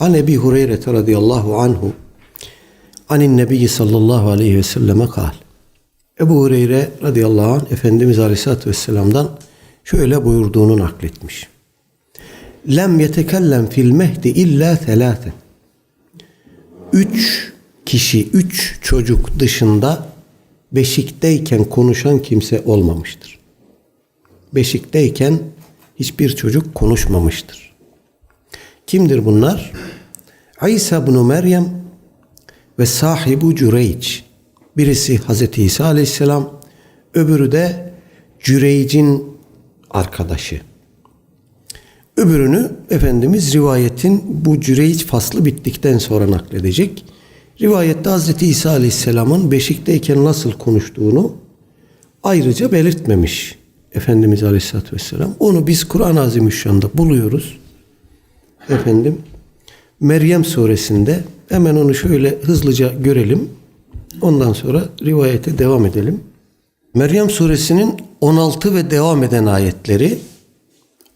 An Ebi Hureyre radıyallahu anhu anin Nebi sallallahu aleyhi ve selleme kal. Ebu Hureyre radıyallahu anh Efendimiz aleyhissalatü vesselam'dan şöyle buyurduğunu nakletmiş. Lem yetekellem fil mehdi illa thelâten. Üç kişi, üç çocuk dışında beşikteyken konuşan kimse olmamıştır. Beşikteyken hiçbir çocuk konuşmamıştır. Kimdir bunlar? İsa bin Meryem ve sahibu Cüreyç. Birisi Hazreti İsa aleyhisselam, öbürü de Cüreyc'in arkadaşı. Öbürünü Efendimiz rivayetin bu Cüreyç faslı bittikten sonra nakledecek. Rivayette Hazreti İsa Aleyhisselam'ın beşikteyken nasıl konuştuğunu ayrıca belirtmemiş Efendimiz Aleyhisselatü Vesselam. Onu biz Kur'an-ı Azimüşşan'da buluyoruz. Efendim Meryem suresinde hemen onu şöyle hızlıca görelim. Ondan sonra rivayete devam edelim. Meryem suresinin 16 ve devam eden ayetleri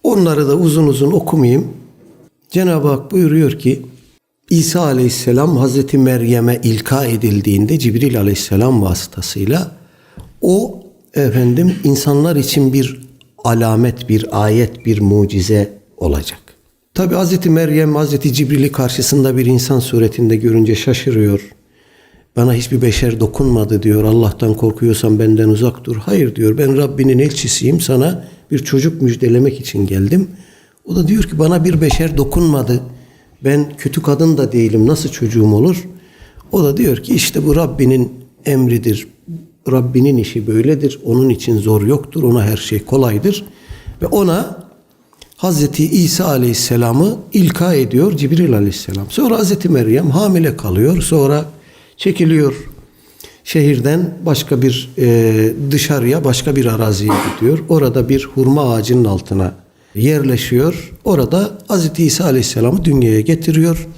onları da uzun uzun okumayayım. Cenab-ı Hak buyuruyor ki İsa aleyhisselam Hazreti Meryem'e ilka edildiğinde Cibril aleyhisselam vasıtasıyla o efendim insanlar için bir alamet, bir ayet, bir mucize olacak. Tabi Hazreti Meryem Hazreti Cibril'i karşısında bir insan suretinde görünce şaşırıyor. Bana hiçbir beşer dokunmadı diyor. Allah'tan korkuyorsan benden uzak dur. Hayır diyor ben Rabbinin elçisiyim sana bir çocuk müjdelemek için geldim. O da diyor ki bana bir beşer dokunmadı. Ben kötü kadın da değilim. Nasıl çocuğum olur? O da diyor ki işte bu Rabbinin emridir. Rabbinin işi böyledir. Onun için zor yoktur. Ona her şey kolaydır. Ve ona Hazreti İsa Aleyhisselam'ı ilka ediyor Cibril Aleyhisselam. Sonra Hazreti Meryem hamile kalıyor. Sonra çekiliyor şehirden başka bir e, dışarıya başka bir araziye gidiyor. Orada bir hurma ağacının altına yerleşiyor. Orada Hazreti İsa Aleyhisselam'ı dünyaya getiriyor.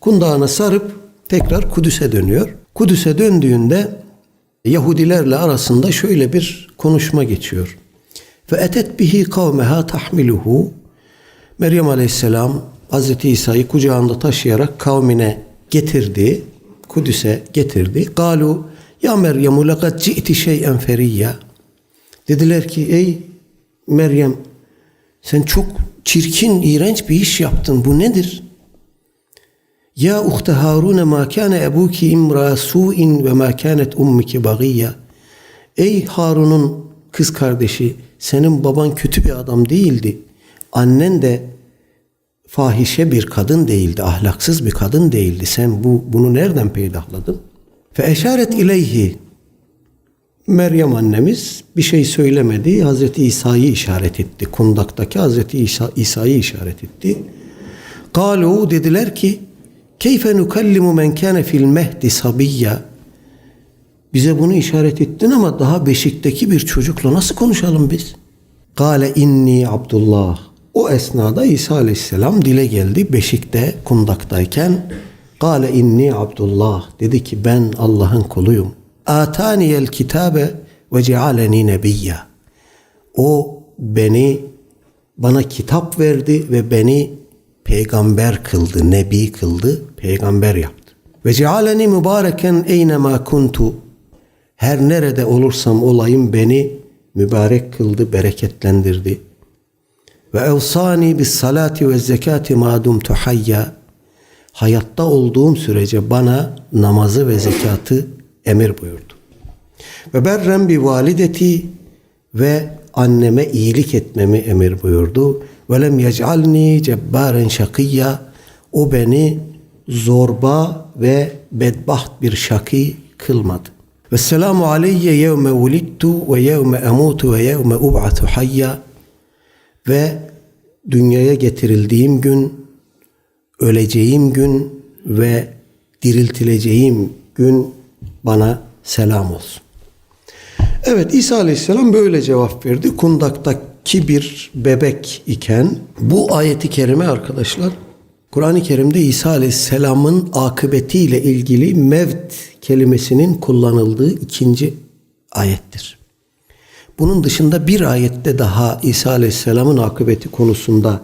Kundağına sarıp tekrar Kudüs'e dönüyor. Kudüs'e döndüğünde Yahudilerle arasında şöyle bir konuşma geçiyor. Ve etet bihi kavmeha tahmiluhu Meryem Aleyhisselam Hazreti İsa'yı kucağında taşıyarak kavmine getirdi. Kudüs'e getirdi. Galu ya Meryem lekad ci'ti şey'en feriyya. Dediler ki ey Meryem sen çok çirkin, iğrenç bir iş yaptın. Bu nedir? Ya uhte Harun ma kana ebuki imra su'in ve ma kanet ummuki bagiyya. Ey Harun'un kız kardeşi, senin baban kötü bir adam değildi. Annen de fahişe bir kadın değildi, ahlaksız bir kadın değildi. Sen bu bunu nereden peydahladın? Fe eşaret ileyhi. Meryem annemiz bir şey söylemedi. Hazreti İsa'yı işaret etti. Kundaktaki Hazreti İsa, İsa'yı işaret etti. Kalu dediler ki keyfe nukallimu men kâne fil mehdi sabiyya. Bize bunu işaret ettin ama daha beşikteki bir çocukla nasıl konuşalım biz? Kale inni Abdullah. O esnada İsa Aleyhisselam dile geldi beşikte kundaktayken. Kale inni Abdullah. Dedi ki ben Allah'ın kuluyum. Ataniyel kitabe ve cealeni nebiyya. O beni bana kitap verdi ve beni peygamber kıldı, nebi kıldı, peygamber yaptı. Ve cealeni mübareken eynema kuntu. Her nerede olursam olayım beni mübarek kıldı, bereketlendirdi. Ve evsani bis salati ve zekati madum tuhayya. Hayatta olduğum sürece bana namazı ve zekatı emir buyurdu. Ve berrem bi valideti ve anneme iyilik etmemi emir buyurdu. Ve lem yec'alni cebbaren şakiyya. O beni zorba ve bedbaht bir şaki kılmadı. Ve selamu aleyye yevme vulittu ve yevme emutu ve yevme ub'atu hayya. Ve dünyaya getirildiğim gün, öleceğim gün ve diriltileceğim gün bana selam olsun. Evet İsa Aleyhisselam böyle cevap verdi. Kundaktaki bir bebek iken bu ayeti kerime arkadaşlar Kur'an-ı Kerim'de İsa Aleyhisselam'ın akıbetiyle ilgili mevt kelimesinin kullanıldığı ikinci ayettir. Bunun dışında bir ayette daha İsa Aleyhisselam'ın akıbeti konusunda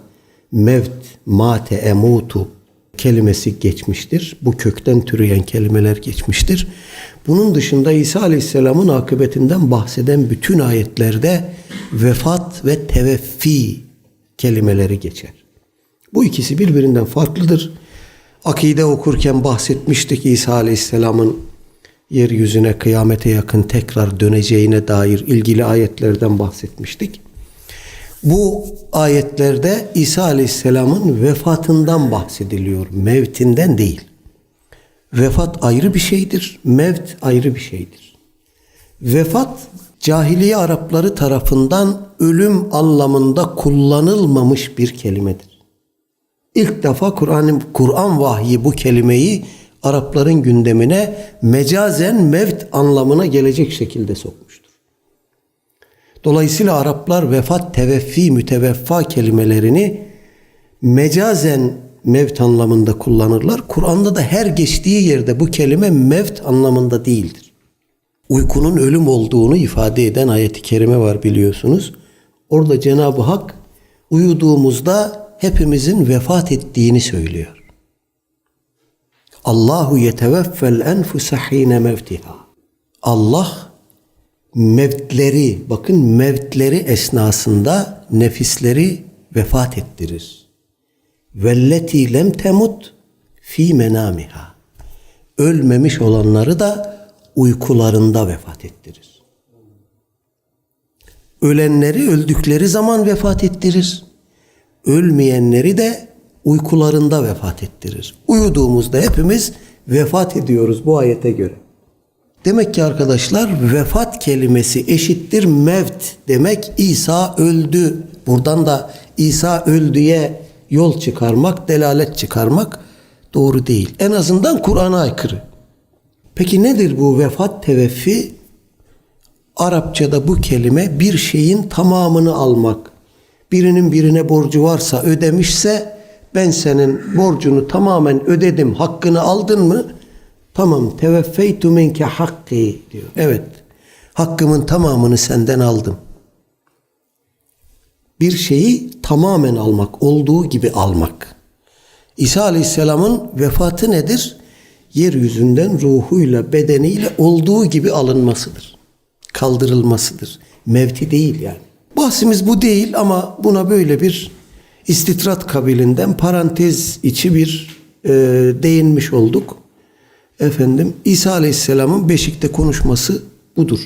mevt, mate, emutu kelimesi geçmiştir. Bu kökten türeyen kelimeler geçmiştir. Bunun dışında İsa Aleyhisselam'ın akıbetinden bahseden bütün ayetlerde vefat ve teveffi kelimeleri geçer. Bu ikisi birbirinden farklıdır. Akide okurken bahsetmiştik İsa Aleyhisselam'ın yeryüzüne kıyamete yakın tekrar döneceğine dair ilgili ayetlerden bahsetmiştik. Bu ayetlerde İsa Aleyhisselam'ın vefatından bahsediliyor, mevtinden değil. Vefat ayrı bir şeydir, mevt ayrı bir şeydir. Vefat cahiliye Arapları tarafından ölüm anlamında kullanılmamış bir kelimedir. İlk defa Kur'an Kur'an vahyi bu kelimeyi Arapların gündemine mecazen mevt anlamına gelecek şekilde sokmuştur. Dolayısıyla Araplar vefat, teveffi, müteveffa kelimelerini mecazen mevt anlamında kullanırlar. Kur'an'da da her geçtiği yerde bu kelime mevt anlamında değildir. Uykunun ölüm olduğunu ifade eden ayeti kerime var biliyorsunuz. Orada Cenab-ı Hak uyuduğumuzda hepimizin vefat ettiğini söylüyor. Allahu yeteveffel enfuse hine mevtiha. Allah mevtleri, bakın mevtleri esnasında nefisleri vefat ettirir. Velleti lem temut fi menamiha. Ölmemiş olanları da uykularında vefat ettirir. Ölenleri öldükleri zaman vefat ettirir. Ölmeyenleri de uykularında vefat ettirir. Uyuduğumuzda hepimiz vefat ediyoruz bu ayete göre. Demek ki arkadaşlar vefat kelimesi eşittir mevt demek İsa öldü. Buradan da İsa öldüye yol çıkarmak, delalet çıkarmak doğru değil. En azından Kur'an'a aykırı. Peki nedir bu vefat teveffi? Arapçada bu kelime bir şeyin tamamını almak. Birinin birine borcu varsa ödemişse ben senin borcunu tamamen ödedim, hakkını aldın mı? Tamam, teveffeytu minke hakki diyor. Evet, hakkımın tamamını senden aldım. Bir şeyi tamamen almak, olduğu gibi almak. İsa Aleyhisselam'ın vefatı nedir? Yeryüzünden ruhuyla, bedeniyle olduğu gibi alınmasıdır. Kaldırılmasıdır. Mevti değil yani. Bahsimiz bu değil ama buna böyle bir istitrat kabilinden parantez içi bir e, değinmiş olduk. Efendim İsa Aleyhisselam'ın beşikte konuşması budur.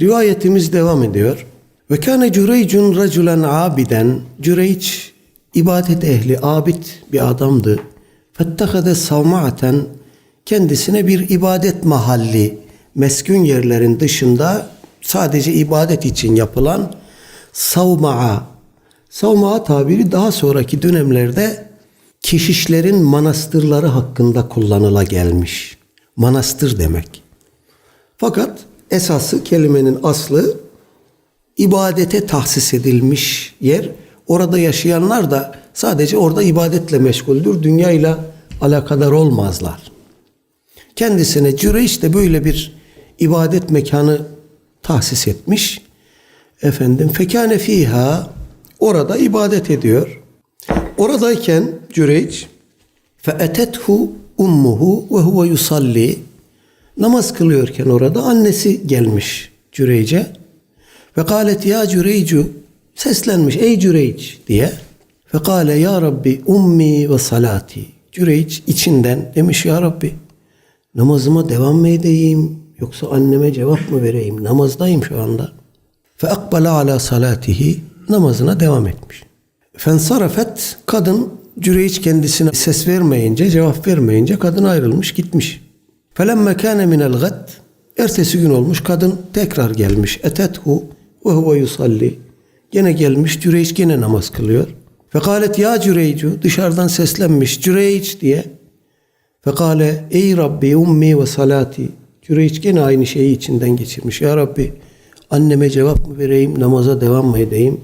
Rivayetimiz devam ediyor. Ve kâne Cüreycun raculen abiden Cüreyç ibadet ehli abid bir adamdı. Fettehade savma'aten kendisine bir ibadet mahalli meskun yerlerin dışında sadece ibadet için yapılan savma'a savma'a tabiri daha sonraki dönemlerde keşişlerin manastırları hakkında kullanıla gelmiş. Manastır demek. Fakat esası kelimenin aslı ibadete tahsis edilmiş yer. Orada yaşayanlar da sadece orada ibadetle meşguldür. Dünyayla alakadar olmazlar. Kendisine Cüreyş de böyle bir ibadet mekanı tahsis etmiş. Efendim fekane fiha orada ibadet ediyor. Oradayken Cüreyç feetethu ummuhu ve huve yusalli. Namaz kılıyorken orada annesi gelmiş Cüreyce ve kalet ya Cüreycu seslenmiş ey Cüreyç diye. Ve kale ya Rabbi ummi ve salati Cüreyç içinden demiş ya Rabbi namazıma devam mı edeyim yoksa anneme cevap mı vereyim? Namazdayım şu anda. Fe akbala ala salatihi namazına devam etmiş. Fensarafet kadın Cüreyç kendisine ses vermeyince, cevap vermeyince kadın ayrılmış gitmiş. Felemme kâne minel gad ertesi gün olmuş kadın tekrar gelmiş. Etethu ve huve yusalli. Gene gelmiş Cüreyç gene namaz kılıyor. Fekalet ya Cüreycu dışarıdan seslenmiş Cüreyç diye. Fekale ey Rabbi ummi ve salati. Cüreyç gene aynı şeyi içinden geçirmiş. Ya Rabbi anneme cevap mı vereyim, namaza devam mı edeyim?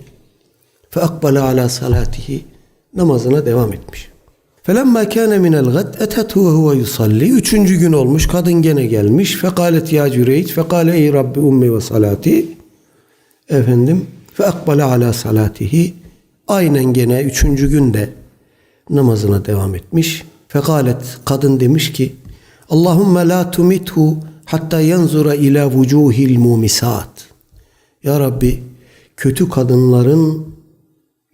Fe akbala ala salatihi namazına devam etmiş. Felemma kâne minel gad etethu ve huve yusalli. Üçüncü gün olmuş. Kadın gene gelmiş. Fekalet ya Cüreyç. Fekale ey Rabbi ummi ve salati. Efendim. Fe akbala ala salatihi. Aynen gene üçüncü günde namazına devam etmiş. Fekalet kadın demiş ki Allahümme la tumithu hatta yanzura ila vucuhil mumisat. Ya Rabbi kötü kadınların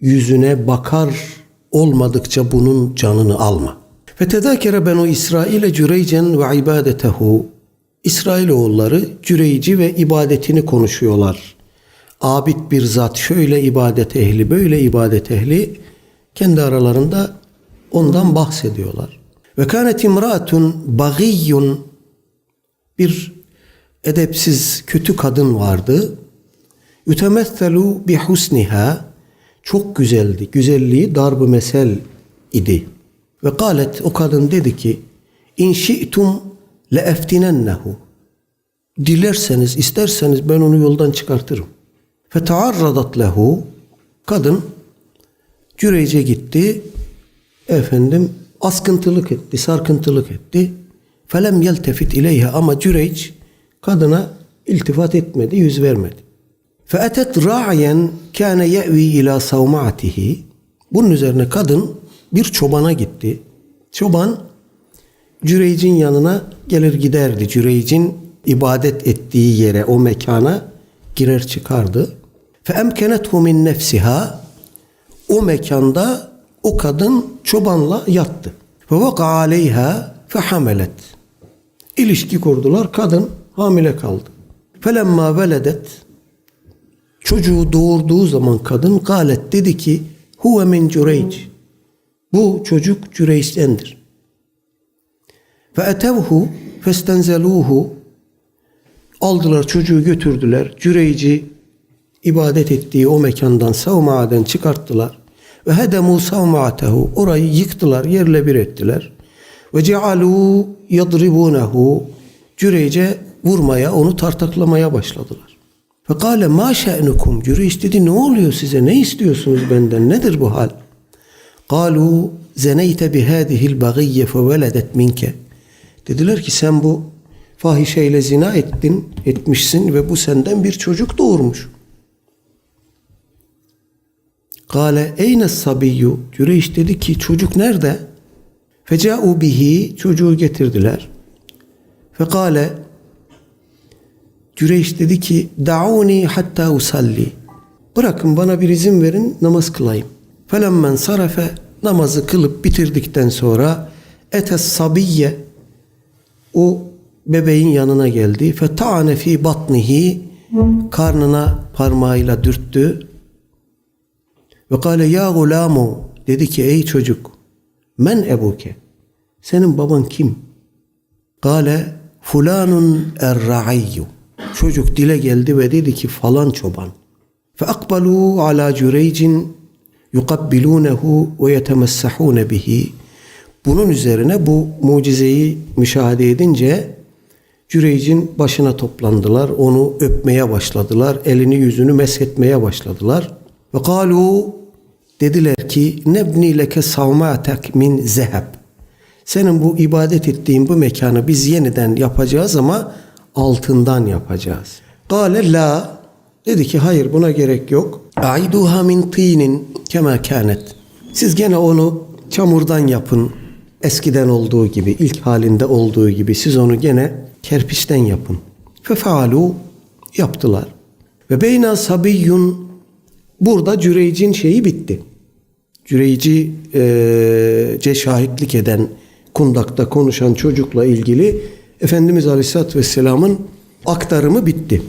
yüzüne bakar olmadıkça bunun canını alma. Fetedâkere benu İsrail'e cüreycen ve ibadetehu. İsrailoğulları cüreyci ve ibadetini konuşuyorlar. Abid bir zat şöyle ibadet ehli böyle ibadet ehli kendi aralarında ondan bahsediyorlar. Ve kânet imraatun bagiyyun bir edepsiz kötü kadın vardı. Yütemesselu bi husniha çok güzeldi. Güzelliği darb-ı mesel idi. Ve kalet o kadın dedi ki in şi'tum le eftinennehu dilerseniz isterseniz ben onu yoldan çıkartırım. Fetearradat lehu kadın Cüreyce gitti. Efendim askıntılık etti, sarkıntılık etti. Felem yeltefit ileyha ama Cüreyc kadına iltifat etmedi, yüz vermedi. Feetet ra'yen kâne ye'vi ila savma'atihi. Bunun üzerine kadın bir çobana gitti. Çoban Cüreyc'in yanına gelir giderdi. Cüreyc'in ibadet ettiği yere, o mekana girer çıkardı. Emkenethu min nefsiha o mekanda o kadın çobanla yattı. Aleyha fe hamelet. İlişki kurdular. Kadın hamile kaldı. Felemma veledet çocuğu doğurduğu zaman kadın galet dedi ki huve min Cüreyc. Bu çocuk Cüreyç'tendir. Ve etevhu festenzeluhu aldılar çocuğu götürdüler. Cüreyci ibadet ettiği o mekandan savma'aden çıkarttılar. Ve hedemu savma'atehu orayı yıktılar, yerle bir ettiler. Ve cealu yadribunehu Cüreyce vurmaya, onu tartaklamaya başladılar. Fekale ma şe'nukum Cüreyç dedi ne oluyor size? Ne istiyorsunuz benden? Nedir bu hal? Kalu zeneyte bihâzihil bagiyye feveledet minke. Dediler ki sen bu fahişeyle zina ettin, etmişsin ve bu senden bir çocuk doğurmuş. Kale eyne sabiyyu? Cüreyş dedi ki çocuk nerede? Feca'u bihi çocuğu getirdiler. Fekale Cüreyş dedi ki da'uni hatta usalli. Bırakın bana bir izin verin namaz kılayım. Felemmen sarafe namazı kılıp bitirdikten sonra etes sabiyye o bebeğin yanına geldi. Feta'ane fi batnihi karnına parmağıyla dürttü. Ve kâle ya gulamu dedi ki ey çocuk men ebuke senin baban kim? Kâle fulanun er-ra'iyyu çocuk dile geldi ve dedi ki falan çoban. Ala cüreycin yukabbilunehu ve yetemessahune bihi. Bunun üzerine bu mucizeyi müşahede edince Cüreyc'in başına toplandılar. Onu öpmeye başladılar. Elini yüzünü meshetmeye başladılar. Ve kalu dediler ki nebni leke savmatek min zeheb. Senin bu ibadet ettiğin bu mekanı biz yeniden yapacağız ama altından yapacağız. Kale la dedi ki hayır buna gerek yok. Aiduha min tinin kema kanet. Siz gene onu çamurdan yapın. Eskiden olduğu gibi, ilk halinde olduğu gibi siz onu gene kerpiçten yapın. Fefaalu yaptılar. Ve beyna sabiyyun burada Cüreyc'in şeyi bitti. Cüreyci e, şahitlik eden kundakta konuşan çocukla ilgili Efendimiz Aleyhisselatü Vesselam'ın aktarımı bitti.